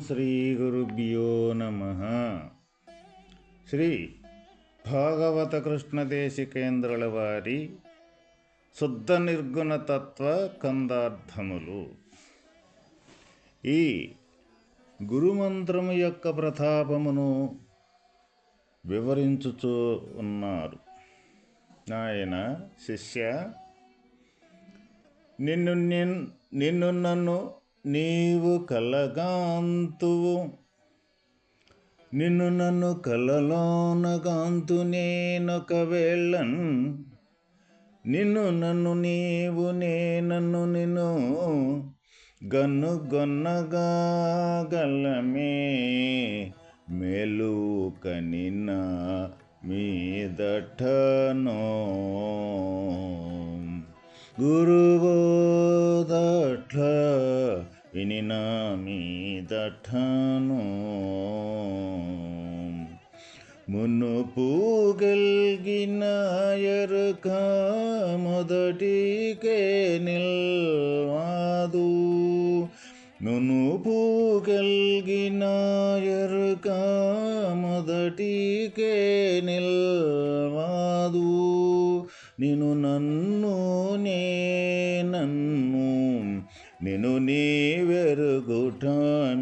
శ్రీ గురుభ్యో నమ శ్రీ భాగవత కృష్ణదేశికేంద్రుల వారి శుద్ధ నిర్గుణ తత్వ కందార్థములు ఈ గురుమంత్రము యొక్క ప్రతాపమును వివరించుచూ ఉన్నారు। నాయన శిష్య నిన్ను నిన్ నిన్ను నన్ను నీవు కలగాంతువు. నిన్ను నన్ను కలలోనగాంతు నేనొక నిన్ను నన్ను నీవు నేనన్ను నిన్ను గన్ను గొన్నగాగలమే గలమే మెలుక నిన్న మీదటనో. గురువోదట్ల వినిన మీదటను మునుపు గల్గిన ఎరుక మొదటికే నిల్వాదు. మునుపు గల్గిన ఎరుక మొదటికే నిల్వాదు. నిను నన్ను నిను నీవెరుగుట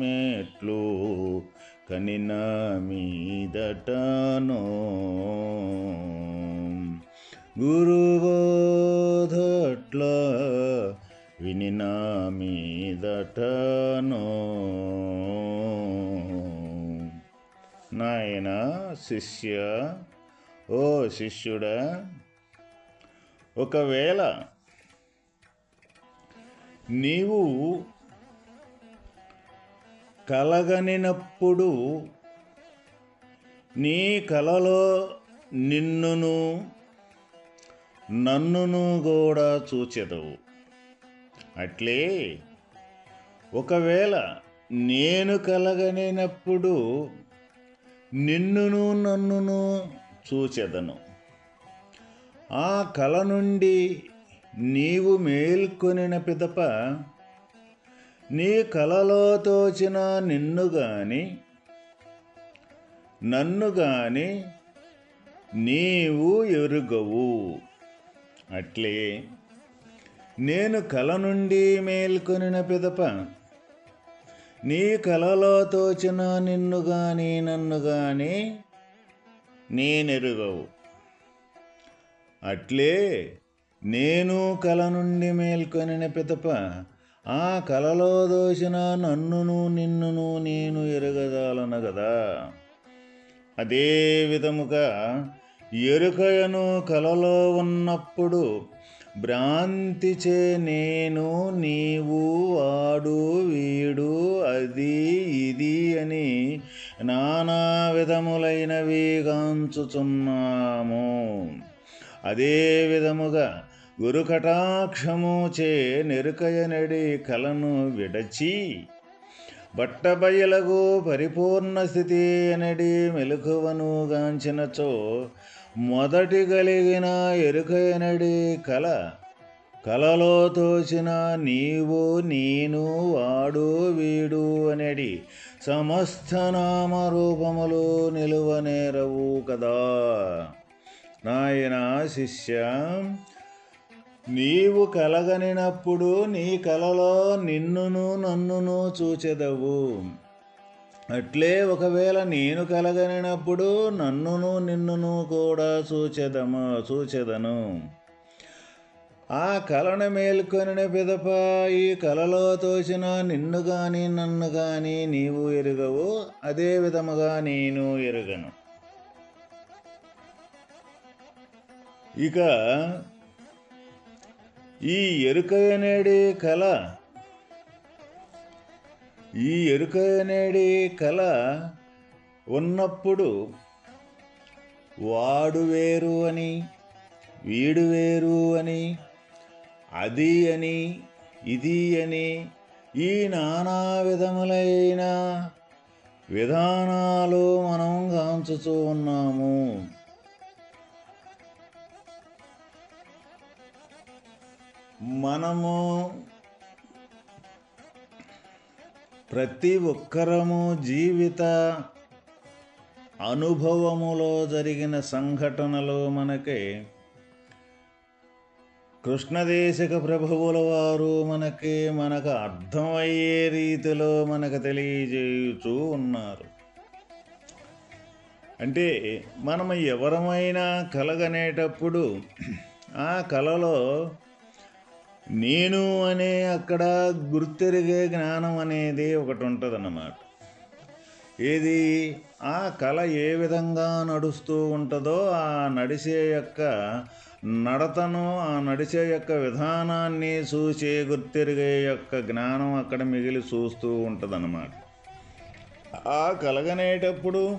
మెట్లు కనిన మీదటనో గురువోధట్ల వినిన మీదటనో నాయన శిష్య ఓ శిష్యుడా ఒకవేళ నీవు కలగనినప్పుడు నీ కలలో నిన్నును నన్నును కూడా చూచెదవు. అట్లే ఒకవేళ నేను కలగనినప్పుడు నిన్నును నన్నును చూచెదను. ఆ కల నుండి నీవు మేల్కొనిన పిదప నీ కలలో తోచిన నిన్ను గాని నన్ను గాని నీవు ఎరుగవు. అట్లే నేను కల నుండి మేల్కొనిన పిదప నీ కలలో తోచిన నిన్ను గాని నన్ను గాని నేనెరుగవు. అట్లే నేను కల నుండి మేల్కొనిన పితప ఆ కలలో దోచిన నన్నును నిన్నును నేను ఎరగదాలను గదా. అదే విధముగా ఎరుకయను కలలో ఉన్నప్పుడు భ్రాంతిచే నేను నీవు వాడు వీడు అది ఇది అని నానా విధములైనవి గాంచుచున్నాము. అదే విధముగా గురు చే నెరుకయనడి కలను విడచి బట్టబయలకు పరిపూర్ణ స్థితి అనడి మెలకువను గాంచినచో మొదటి కలిగిన ఎరుకైనడి కల కలలో తోచిన నీవు నేను వాడు వీడు అనేడి సమస్త నామరూపములు నిలువనేరవు కదా. నాయన శిష్య నీవు కలగనినప్పుడు నీ కలలో నిన్నును నన్నును చూచెదవు. అట్లే ఒకవేళ నేను కలగనినప్పుడు నన్నును నిన్నును కూడా చూచెదము చూచెదను. ఆ కలను మేల్కొని పిదప ఈ కలలో తోచిన నిన్ను గాని నన్ను గాని నీవు ఎరుగవు అదే విధముగా నేను ఎరుగను. ఇక ఈ ఎరుక కళ ఈ ఎరుక కళ ఉన్నప్పుడు వాడు వేరు అని వీడు వేరు అని అది అని ఇది అని ఈ నానా విధములైన విధానాలు మనం గాంచుతూ ఉన్నాము. మనము ప్రతి ఒక్కరము జీవిత అనుభవములో జరిగిన సంఘటనలు మనకి కృష్ణదేశక ప్రభువుల వారు మనకి మనకు అర్థమయ్యే రీతిలో మనకు తెలియజేయుచూ ఉన్నారు. అంటే మనం ఎవరమైనా కలగనేటప్పుడు ఆ కళలో నేను అనే అక్కడ గుర్తెరిగే జ్ఞానం అనేది ఒకటి ఉంటుందన్నమాట. ఇది ఆ కళ ఏ విధంగా నడుస్తూ ఉంటుందో ఆ నడిచే యొక్క నడతను ఆ నడిచే యొక్క విధానాన్ని చూసే గుర్తెరిగే యొక్క జ్ఞానం అక్కడ మిగిలి చూస్తూ ఉంటుందన్నమాట. ఆ కలగనేటప్పుడు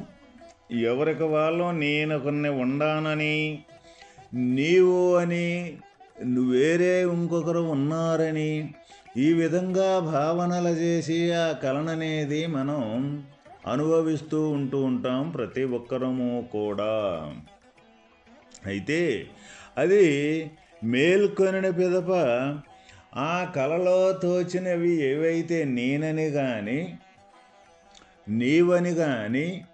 ఎవరికి వాళ్ళు నేను కొన్ని ఉండానని నీవు అని వేరే ఇంకొకరు ఉన్నారని ఈ విధంగా భావనలు చేసి ఆ కలననేది మనం అనుభవిస్తూ ఉంటూ ఉంటాం ప్రతి ఒక్కరము కూడా. అయితే అది మేల్కొనిన పిదప ఆ కలలో తోచినవి ఏవైతే నేనని కానీ నీవని కానీ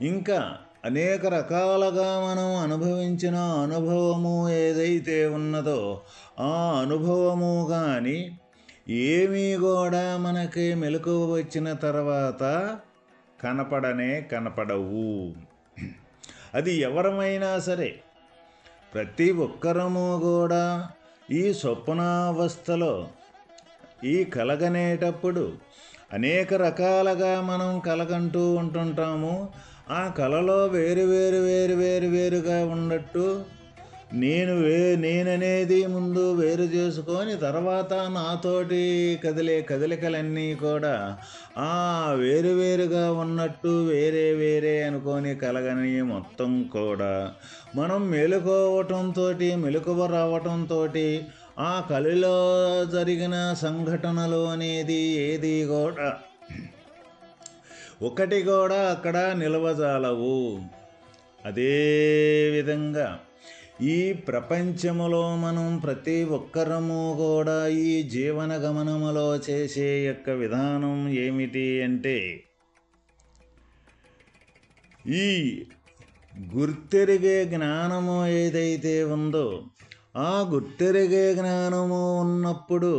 ఇంకా అనేక రకాలుగా మనం అనుభవించిన అనుభవము ఏదైతే ఉన్నదో ఆ అనుభవము కానీ ఏమీ కూడా మనకి మెలకు వచ్చిన తర్వాత కనపడనే కనపడవు. అది ఎవరమైనా సరే ప్రతి ఒక్కరము కూడా ఈ స్వప్నావస్థలో ఈ కలగనేటప్పుడు అనేక రకాలుగా మనం కలగంటూ ఉంటుంటాము. ఆ కళలో వేరు వేరు వేరు వేరు వేరుగా ఉన్నట్టు నేను వే నేననేది ముందు వేరు చేసుకొని తర్వాత నాతోటి కదిలే కదలికలన్నీ కూడా ఆ వేరువేరుగా ఉన్నట్టు వేరే వేరే అనుకొని కలగని మొత్తం కూడా మనం మెలుకోవటంతో మెలకువ రావటంతో ఆ కలిలో జరిగిన సంఘటనలు అనేది ఏది కూడా ఒకటి కూడా అక్కడ నిలవజాలవు. అదేవిధంగా ఈ ప్రపంచములో మనం ప్రతి ఒక్కరము కూడా ఈ జీవన గమనములో చేసే యొక్క విధానం ఏమిటి అంటే ఈ గుర్తెరిగే జ్ఞానము ఏదైతే ఉందో ఆ గుర్తెరిగే జ్ఞానము ఉన్నప్పుడు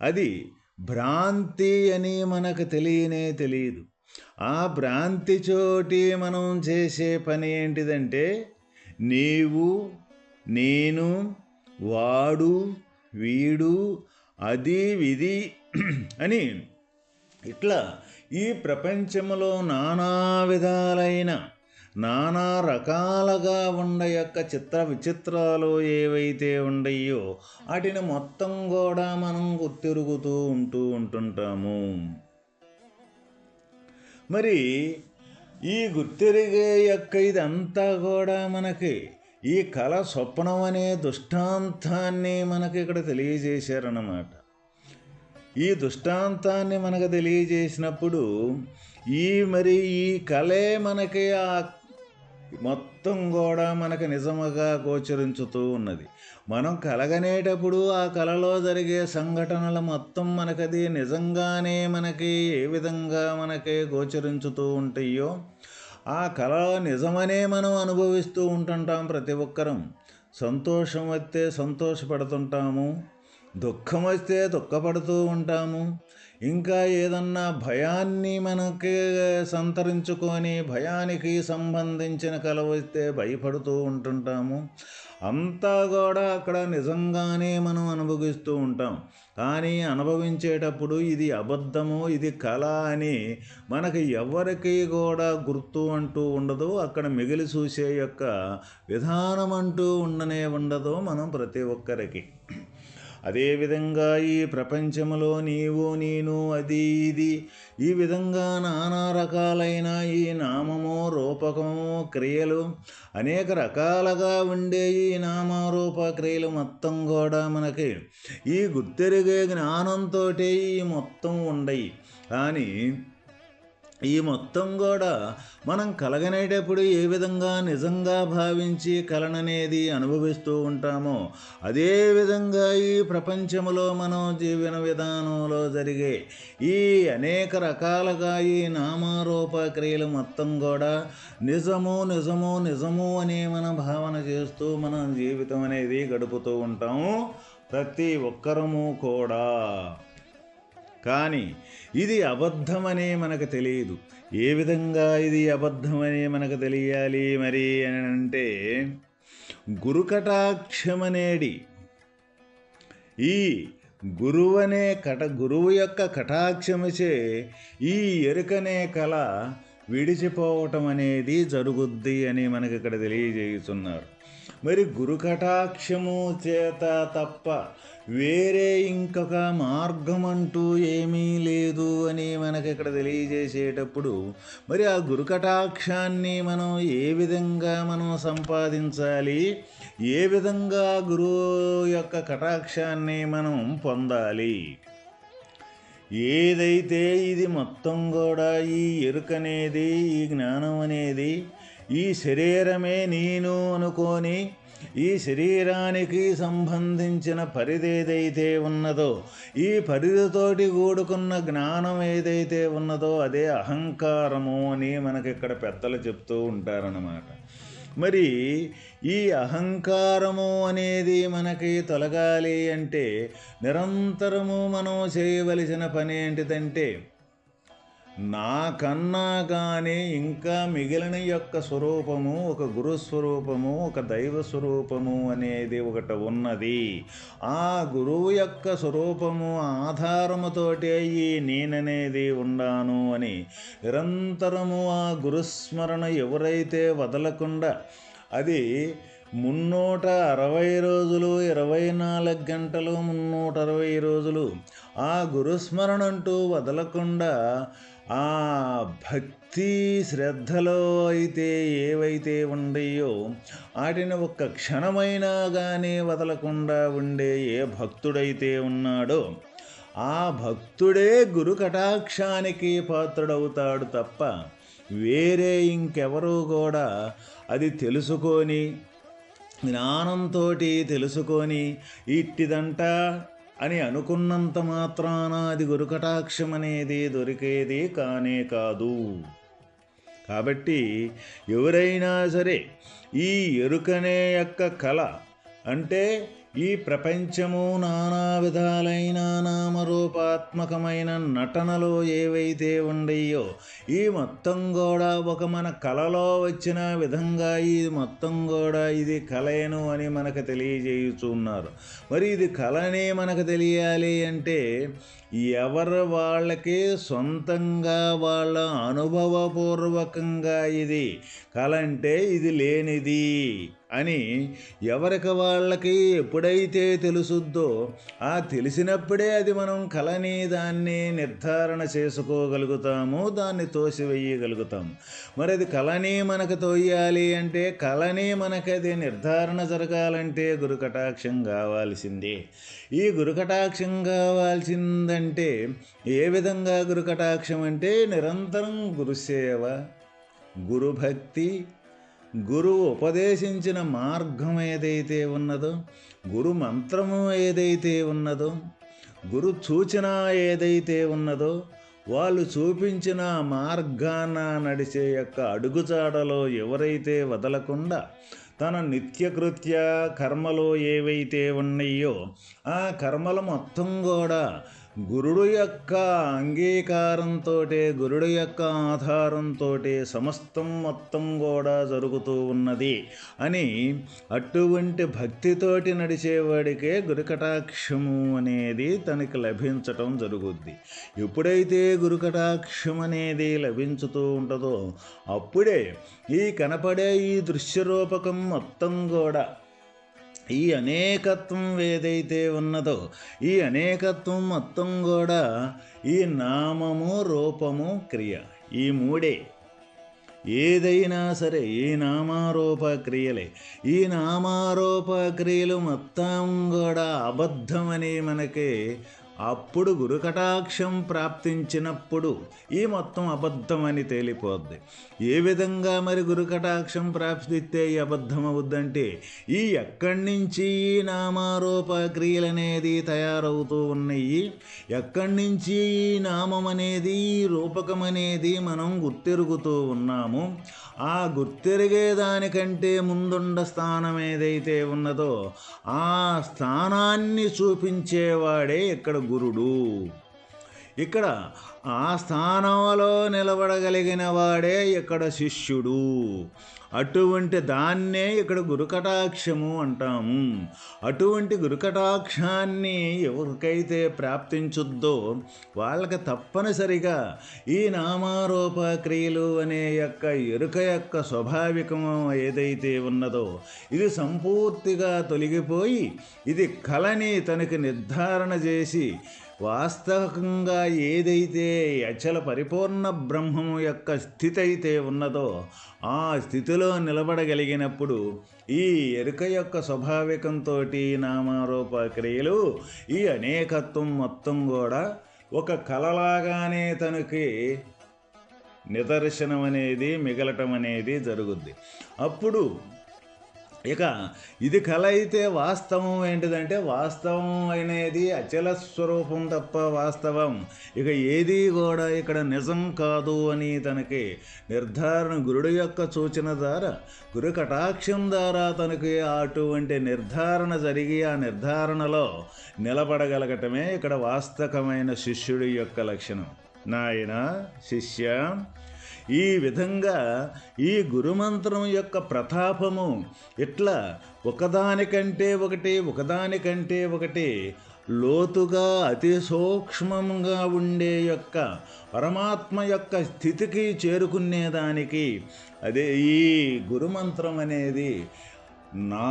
అది భ్రాంతి అని మనకు తెలియనే తెలియదు. ఆ భ్రాంతి చోటి మనం చేసే పని ఏంటిదంటే నీవు నేను వాడు వీడు అది విధి అని ఇట్లా ఈ ప్రపంచంలో నానా విధాలైన నానా రకాలుగా ఉండ యొక్క చిత్ర విచిత్రాలు ఏవైతే ఉండయో వాటిని మొత్తం కూడా మనం గుర్తిరుగుతూ ఉంటూ ఉంటుంటాము. మరి ఈ గుర్తెరిగే యొక్క ఇదంతా కూడా మనకి ఈ కళ స్వప్నం అనే దుష్టాంతాన్ని మనకి ఇక్కడ తెలియజేశారన్నమాట. ఈ దుష్టాంతాన్ని మనకు తెలియజేసినప్పుడు ఈ మరి ఈ కళే మనకి ఆ మొత్తం కూడా మనకు నిజముగా గోచరించుతూ ఉన్నది. మనం కలగనేటప్పుడు ఆ కళలో జరిగే సంఘటనలు మొత్తం మనకది నిజంగానే మనకి ఏ విధంగా మనకి గోచరించుతూ ఉంటాయో ఆ కళ నిజమనే మనం అనుభవిస్తూ ఉంటుంటాం ప్రతి ఒక్కరం. సంతోషం వస్తే సంతోషపడుతుంటాము దుఃఖం వస్తే దుఃఖపడుతూ ఉంటాము ఇంకా ఏదన్నా భయాన్ని మనకి సంతరించుకొని భయానికి సంబంధించిన కల వస్తే భయపడుతూ ఉంటుంటాము. అంతా కూడా అక్కడ నిజంగానే మనం అనుభవిస్తూ ఉంటాం. కానీ అనుభవించేటప్పుడు ఇది అబద్ధము ఇది కళ అని మనకి ఎవరికి కూడా గుర్తు అంటూ ఉండదు. అక్కడ మిగిలి చూసే యొక్క విధానం అంటూ ఉండనే ఉండదు మనం ప్రతి ఒక్కరికి. అదేవిధంగా ఈ ప్రపంచంలో నీవు నేను అది ఇది ఈ విధంగా నానా రకాలైన ఈ నామము రూపకము క్రియలు అనేక రకాలుగా ఉండే ఈ నామరూప క్రియలు మొత్తం కూడా మనకి ఈ గుర్తెరిగే జ్ఞానంతో ఈ మొత్తం ఉండయి. కానీ ఈ మొత్తం కూడా మనం కలగనేటప్పుడు ఏ విధంగా నిజంగా భావించి కలననేది అనుభవిస్తూ ఉంటామో అదే విధంగా ఈ ప్రపంచంలో మనం జీవన విధానంలో జరిగే ఈ అనేక రకాలుగా ఈ నామారూప క్రియలు మొత్తం కూడా నిజము నిజము నిజము అని మన భావన చేస్తూ మనం జీవితం అనేది గడుపుతూ ఉంటాము. ప్రతి ఒక్కరము కూడా. కానీ ఇది అబద్ధమని మనకు తెలియదు. ఏ విధంగా ఇది అబద్ధమని మనకు తెలియాలి మరి అని అంటే గురుకటాక్షమనేడి ఈ గురువనే కట గురువు యొక్క కటాక్షముచే ఈ ఎరుకనే కళ విడిచిపోవటం అనేది జరుగుద్ది అని మనకి ఇక్కడ తెలియజేస్తున్నారు మరి గురు కటాక్షము చేత తప్ప వేరే ఇంకొక మార్గం అంటూ ఏమీ లేదు అని మనకి ఇక్కడ తెలియజేసేటప్పుడు మరి ఆ గురు కటాక్షాన్ని మనం ఏ విధంగా మనం సంపాదించాలి? ఏ విధంగా గురువు యొక్క కటాక్షాన్ని మనం పొందాలి? ఏదైతే ఇది మొత్తం కూడా ఈ ఎరుకనేది ఈ జ్ఞానం అనేది ఈ శరీరమే నేను అనుకొని ఈ శరీరానికి సంబంధించిన పరిధి ఏదైతే ఉన్నదో ఈ పరిధితోటి కూడుకున్న జ్ఞానం ఏదైతే ఉన్నదో అదే అహంకారము అని మనకి ఇక్కడ పెద్దలు చెప్తూ ఉంటారన్నమాట. మరి ఈ అహంకారము అనేది మనకి తొలగాలి అంటే నిరంతరము మనం చేయవలసిన పని ఏంటిదంటే నాకన్నా కానీ ఇంకా మిగిలిన యొక్క స్వరూపము ఒక గురు స్వరూపము ఒక దైవ స్వరూపము అనేది ఒకటి ఉన్నది. ఆ గురువు యొక్క స్వరూపము ఆధారముతోటే ఈ నేననేది ఉన్నాను అని నిరంతరము ఆ గురుస్మరణ ఎవరైతే వదలకుండా అది మున్నూట అరవై రోజులు ఇరవై నాలుగు గంటలు మున్నూట అరవై రోజులు ఆ గురుస్మరణ అంటూ వదలకుండా ఆ భక్తి శ్రద్ధలో అయితే ఏవైతే ఉండయో వాటిని ఒక్క క్షణమైనా కానీ వదలకుండా ఉండే ఏ భక్తుడైతే ఉన్నాడో ఆ భక్తుడే గురు కటాక్షానికి పాత్రుడవుతాడు తప్ప వేరే ఇంకెవరూ కూడా అది తెలుసుకొని జ్ఞానంతో తెలుసుకొని ఇట్టిదంట అని అనుకున్నంత మాత్రాన అది గురుకటాక్షం అనేది దొరికేది కానే కాదు. కాబట్టి ఎవరైనా సరే ఈ ఎరుకనే యొక్క కళ అంటే ఈ ప్రపంచము నానా విధాలైన నామరూపాత్మకమైన నటనలో ఏవైతే ఉండయో ఈ మొత్తం కూడా ఒక మన కళలో వచ్చిన విధంగా ఇది మొత్తం కూడా ఇది కళను అని మనకు తెలియజేయుచున్నారు. మరి ఇది కళనే మనకు తెలియాలి అంటే ఎవరు వాళ్ళకి సొంతంగా వాళ్ళ అనుభవపూర్వకంగా ఇది? కళ అంటే ఇది లేనిది అని ఎవరికి వాళ్ళకి ఎప్పుడైతే తెలుసుద్దో ఆ తెలిసినప్పుడే అది మనం కళని దాన్ని నిర్ధారణ చేసుకోగలుగుతాము దాన్ని తోసివేయగలుగుతాము మరి అది కళని మనకు తోయాలి అంటే కళని మనకి అది నిర్ధారణ జరగాలంటే గురుకటాక్షం కావాల్సిందే. ఈ గురుకటాక్షం కావాల్సిందంటే అంటే ఏ విధంగా గురుకటాక్షం అంటే నిరంతరం గురుసేవ గురుభక్తి గురువు ఉపదేశించిన మార్గం ఏదైతే ఉన్నదో గురు మంత్రము ఏదైతే ఉన్నదో గురు సూచన ఏదైతే ఉన్నదో వాళ్ళు చూపించిన మార్గాన నడిచే యొక్క అడుగుచాడలో ఎవరైతే వదలకుండా తన నిత్యకృత్య కర్మలు ఏవైతే ఉన్నాయో ఆ కర్మలు మొత్తం కూడా గురుడు యొక్క అంగీకారంతో గురుడు యొక్క ఆధారంతో సమస్తం మొత్తం కూడా జరుగుతూ ఉన్నది అని అటువంటి భక్తితోటి నడిచేవాడికే గురుకటాక్షము అనేది తనకి లభించటం జరుగుద్ది. ఎప్పుడైతే గురుకటాక్షం అనేది లభించుతూ ఉంటుందో అప్పుడే ఈ కనపడే ఈ దృశ్యరూపకం మొత్తం కూడా ఈ అనేకత్వం ఏదైతే ఉన్నదో ఈ అనేకత్వం మొత్తం కూడా ఈ నామము రూపము క్రియ. ఈ మూడే. ఏదైనా సరే ఈ నామారూప క్రియలే. ఈ నామారూప క్రియలు మొత్తం కూడా అబద్ధమని మనకి అప్పుడు గురుకటాక్షం ప్రాప్తించినప్పుడు ఈ మొత్తం అబద్ధమని తేలిపోద్ది. ఏ విధంగా మరి గురుకటాక్షం ప్రాప్తిస్తే ఈ అబద్ధం అవుద్దంటే ఈ ఎక్కడి నుంచి ఈ నామారూప క్రియలనేది తయారవుతూ ఉన్నాయి ఎక్కడి నుంచి ఈ నామం అనేది ఈ రూపకం అనేది మనం గుర్తెరుగుతూ ఉన్నాము. ఆ గుర్తెరిగే దానికంటే ముందుండ స్థానం ఏదైతే ఉన్నదో ఆ స్థానాన్ని చూపించేవాడే ఇక్కడ గురుడు ఇక్కడ ఆ స్థానంలో నిలబడగలిగిన వాడే ఇక్కడ శిష్యుడు. అటువంటి దాన్నే ఇక్కడ గురుకటాక్షము అంటాము. అటువంటి గురుకటాక్షాన్ని ఎవరికైతే ప్రాప్తించుద్దో వాళ్ళకి తప్పనిసరిగా ఈ నామారూప క్రియలు అనే యొక్క ఎరుక యొక్క స్వాభావికం ఏదైతే ఉన్నదో ఇది సంపూర్తిగా తొలగిపోయి ఇది కళని తనకి నిర్ధారణ చేసి వాస్తవంగా ఏదైతే అచల పరిపూర్ణ బ్రహ్మము యొక్క స్థితి అయితే ఉన్నదో ఆ స్థితిలో నిలబడగలిగినప్పుడు ఈ ఎరుక యొక్క స్వాభావికంతో నామారూప క్రియలు ఈ అనేకత్వం మొత్తం కూడా ఒక కలలాగానే తనకి నిదర్శనం అనేది మిగలటం అనేది జరుగుద్ది. అప్పుడు ఇక ఇది కళ అయితే వాస్తవం ఏంటిదంటే వాస్తవం అనేది అచల స్వరూపం తప్ప వాస్తవం. ఇక ఏది కూడా ఇక్కడ నిజం కాదు అని తనకి నిర్ధారణ గురుడు యొక్క సూచన ద్వారా గురు కటాక్షం ద్వారా తనకి అటువంటి నిర్ధారణ జరిగి ఆ నిర్ధారణలో నిలబడగలగటమే ఇక్కడ వాస్తవమైన శిష్యుడి యొక్క లక్షణం. నాయన శిష్య ఈ విధంగా ఈ గురుమంత్రం యొక్క ప్రతాపము ఇట్లా ఒకదానికంటే ఒకటి ఒకదానికంటే ఒకటి లోతుగా అతి సూక్ష్మంగా ఉండే యొక్క పరమాత్మ యొక్క స్థితికి చేరుకునేదానికి అదే ఈ గురుమంత్రం అనేది నా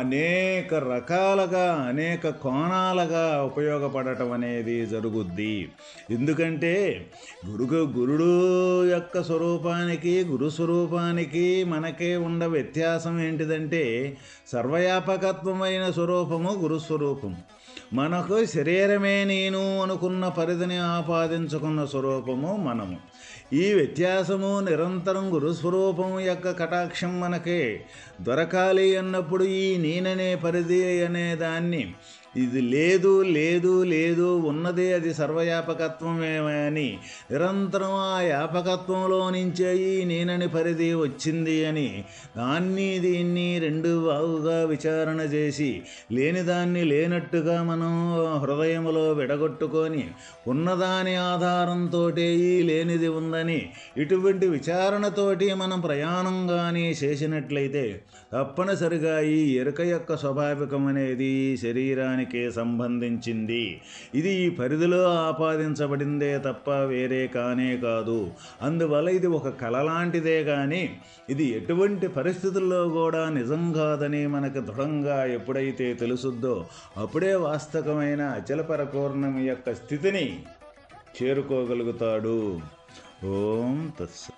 అనేక రకాలుగా అనేక కోణాలుగా ఉపయోగపడటం అనేది జరుగుద్ది. ఎందుకంటే గురుగు గురుడు యొక్క స్వరూపానికి గురు స్వరూపానికి మనకే ఉండ వ్యత్యాసం ఏంటిదంటే సర్వవ్యాపకత్వమైన స్వరూపము గురుస్వరూపము మనకు శరీరమే నేను అనుకున్న పరిధిని ఆపాదించుకున్న స్వరూపము మనము. ఈ వ్యత్యాసము నిరంతరం గురుస్వరూపం యొక్క కటాక్షం మనకే. దొరకాలి అన్నప్పుడు ఈ నేననే పరిధి అనే దాన్ని ఇది లేదు లేదు లేదు ఉన్నదే అది సర్వవ్యాపకత్వమే అని నిరంతరం ఆ వ్యాపకత్వంలో నుంచే ఈ నేనని పరిధి వచ్చింది అని దాన్ని దీన్ని రెండు బాగుగా విచారణ చేసి లేని దాన్ని లేనట్టుగా మనం హృదయములో విడగొట్టుకొని ఉన్నదాని ఆధారంతో ఈ లేనిది ఉందని ఇటువంటి విచారణతోటి మనం ప్రయాణం కానీ చేసినట్లయితే తప్పనిసరిగా ఈ ఎరుక యొక్క స్వాభావికం అనేది శరీరానికి సంబంధించింది. ఇది ఈ పరిధిలో ఆపాదించబడిందే తప్ప వేరే కానే కాదు. అందువల్ల ఇది ఒక కళ లాంటిదే కానీ ఇది ఎటువంటి పరిస్థితుల్లో కూడా నిజం కాదని మనకు దృఢంగా ఎప్పుడైతే తెలుసుద్దో అప్పుడే వాస్తవమైన అచల పరపూర్ణం యొక్క స్థితిని చేరుకోగలుగుతాడు. ఓం తత్స